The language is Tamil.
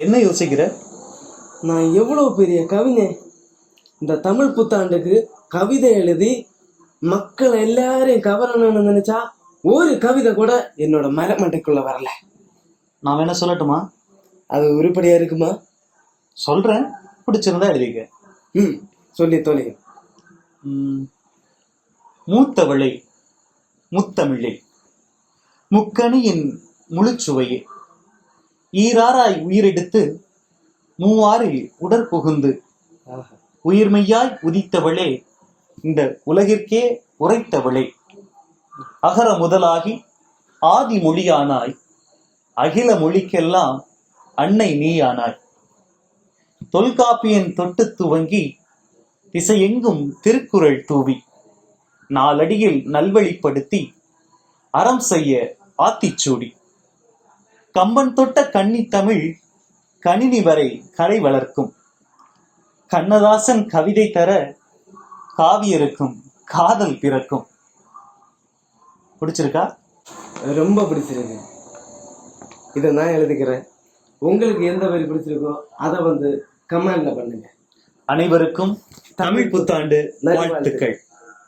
என்ன யோசிக்கிற? நான் எவ்வளவு பெரிய கவிஞை? இந்த தமிழ் புத்தாண்டுக்கு கவிதை எழுதி மக்கள் எல்லாரையும் கவரணும்னு நினைச்சா ஒரு கவிதை கூட என்னோட மரமண்டைக்குள்ள வரல. நான் வேணா சொல்லட்டுமா? அது உருப்படியா இருக்குமா? சொல்றேன். பிடிச்சிருந்தா எழுதிக்க. ம் சொல்லி தொலைங்க மூத்தவளை முத்தமிழை. முக்கணியின் முழுச்சுவையே. ஈராராய் உயிரெடுத்து மூவாறில் உடற்புகுந்து ஆஹா. உயிர்மெய்யாய் உதித்தவளே இந்த உலகிற்கே உரைத்தவளே. அகர முதலாகி ஆதி மொழியானாய் அகில மொழிக்கெல்லாம் அன்னை நீயானாய். தொல்காப்பியன் தொட்டு துவங்கி திசையெங்கும் திருக்குறள் தூவி நாலடியில் நல்வழிப்படுத்தி அறம் செய்ய ஆத்திச்சூடி கம்பன் தொட்ட கன்னி தமிழ் கணினி வரை கரை வளர்க்கும். கண்ணதாசன் கவிதை தர காவியருக்கும் காதல் பிறக்கும். பிடிச்சிருக்கா? ரொம்ப பிடிச்சிருக்கு. இதை நான் எழுதிக்கிறேன். உங்களுக்கு எந்த வரி பிடிச்சிருக்கோ அதை வந்து கமெண்ட்ல பண்ணுங்க. அனைவருக்கும் தமிழ் புத்தாண்டு. வாழ்த்துக்கள்.